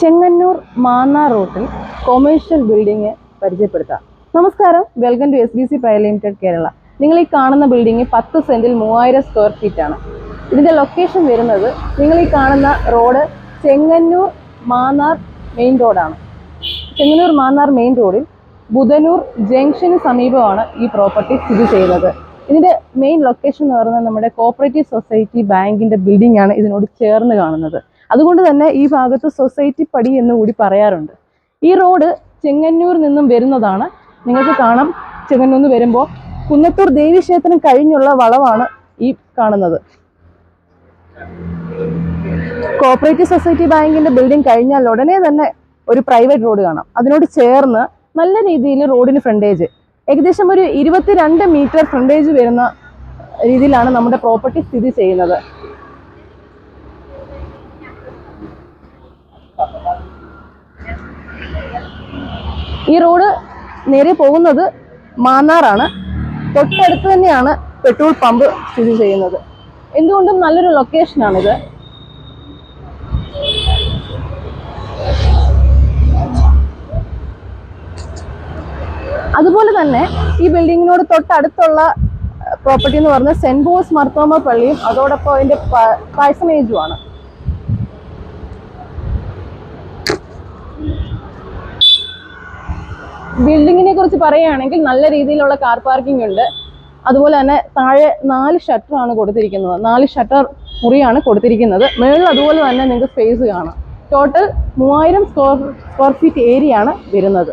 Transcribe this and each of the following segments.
ചെങ്ങന്നൂർ മാന്നാർ റോട്ടിൽ commercial building പരിചയപ്പെടുത്താം. നമസ്കാരം welcome to S B C pvt limited Kerala. നിങ്ങൾ ഈ കാണുന്ന ബിൽഡിംഗ് പത്ത് സെന്റിൽ മൂവായിരം സ്ക്വയർ ഫീറ്റ് ആണ്. ഇതിന്റെ ലൊക്കേഷൻ വരുന്നത് നിങ്ങൾ ഈ കാണുന്ന റോഡ് ചെങ്ങന്നൂർ മാന്നാർ മെയിൻ റോഡാണ് ചെങ്ങന്നൂർ മാന്നാർ മെയിൻ റോഡിൽ ബുധനൂർ ജംഗ്ഷന് സമീപമാണ് ഈ പ്രോപ്പർട്ടി സ്ഥിതി ചെയ്യുന്നത്. ഇതിന്റെ മെയിൻ ലൊക്കേഷൻ എന്ന് പറയുന്നത് നമ്മുടെ കോപ്പറേറ്റീവ് സൊസൈറ്റി ബാങ്കിന്റെ ബിൽഡിംഗ് ആണ് ഇതിനോട് ചേർന്ന് കാണുന്നത്. അതുകൊണ്ട് തന്നെ ഈ ഭാഗത്ത് സൊസൈറ്റി പടി എന്ന് കൂടി പറയാറുണ്ട്. ഈ റോഡ് ചെങ്ങന്നൂർ നിന്നും വരുന്നതാണ്. നിങ്ങൾക്ക് കാണാം. ചെങ്ങന്നൂർ നിന്ന് വരുമ്പോൾ കുന്നത്തൂർ ദേവീക്ഷേത്രം കഴിഞ്ഞുള്ള വളവാണ് ഈ കാണുന്നത്. കോപ്പറേറ്റീവ് സൊസൈറ്റി ബാങ്കിന്റെ ബിൽഡിംഗ് കഴിഞ്ഞാൽ ഉടനെ തന്നെ ഒരു പ്രൈവറ്റ് റോഡ് കാണാം. അതിനോട് ചേർന്ന് നല്ല രീതിയിൽ റോഡിന് ഫ്രണ്ടേജ് ഏകദേശം ഒരു ഇരുപത്തിരണ്ട് മീറ്റർ ഫ്രണ്ടേജ് വരുന്ന രീതിയിലാണ് നമ്മുടെ പ്രോപ്പർട്ടി സ്ഥിതി ചെയ്യുന്നത്. ഈ റോഡ് നേരെ പോകുന്നത് മാന്നാറാണ്. തൊട്ടടുത്ത് തന്നെയാണ് പെട്രോൾ പമ്പ് സ്ഥിതി ചെയ്യുന്നത്. എന്തുകൊണ്ടും നല്ലൊരു ലൊക്കേഷനാണിത് അതുപോലെ തന്നെ ഈ ബിൽഡിങ്ങിനോട് തൊട്ടടുത്തുള്ള പ്രോപ്പർട്ടി എന്ന് പറഞ്ഞാൽ സെന്റ് പോൾസ് മർത്തോമ പള്ളിയും അതോടൊപ്പം അതിന്റെ പാഴ്സണേജുമാണ് ബിൽഡിങ്ങിനെ കുറിച്ച് പറയുകയാണെങ്കിൽ നല്ല രീതിയിലുള്ള കാർ പാർക്കിംഗ് ഉണ്ട്. അതുപോലെ തന്നെ താഴെ നാല് ഷട്ടറാണ് കൊടുത്തിരിക്കുന്നത്. നാല് ഷട്ടർ മുറിയാണ് കൊടുത്തിരിക്കുന്നത്. മുകളിൽ അതുപോലെ തന്നെ നിങ്ങൾക്ക് സ്പേസ് കാണാം. ടോട്ടൽ മൂവായിരം സ്ക്വയർ സ്ക്വയർ ഫീറ്റ് ഏരിയ ആണ് വരുന്നത്.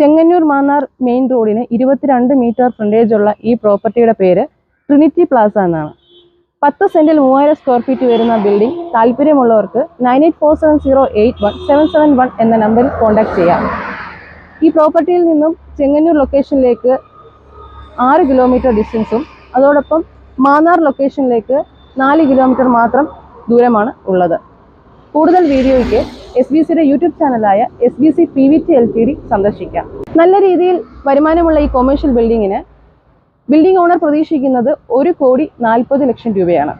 ചെങ്ങന്നൂർ മാന്നാർ മെയിൻ റോഡിന് ഇരുപത്തിരണ്ട് മീറ്റർ ഫ്രണ്ടേജ് ഉള്ള ഈ പ്രോപ്പർട്ടിയുടെ പേര് ട്രിനിറ്റി പ്ലാസ എന്നാണ്. പത്ത് സെന്റിൽ മൂവായിരം സ്ക്വയർ ഫീറ്റ് വരുന്ന ബിൽഡിംഗ് താല്പര്യമുള്ളവർക്ക് nine eight four seven zero eight one seven seven one എന്ന നമ്പറിൽ കോൺടാക്ട് ചെയ്യാം. ഈ പ്രോപ്പർട്ടിയിൽ നിന്നും ചെങ്ങന്നൂർ ലൊക്കേഷനിലേക്ക് ആറ് കിലോമീറ്റർ ഡിസ്റ്റൻസും അതോടൊപ്പം മാന്നാർ ലൊക്കേഷനിലേക്ക് നാല് കിലോമീറ്റർ മാത്രം ദൂരമാണ് ഉള്ളത്. കൂടുതൽ വീഡിയോയ്ക്ക് എസ് ബി സിയുടെ YouTube ചാനലായ S B C P V T L T D സന്ദർശിക്കാം. നല്ല രീതിയിൽ വരുമാനമുള്ള ഈ കൊമേഴ്ഷ്യൽ ബിൽഡിങ്ങിന് ബിൽഡിംഗ് ഓണർ പ്രതീക്ഷിക്കുന്നത് ഒരു കോടി നാൽപ്പത് ലക്ഷം രൂപയാണ്.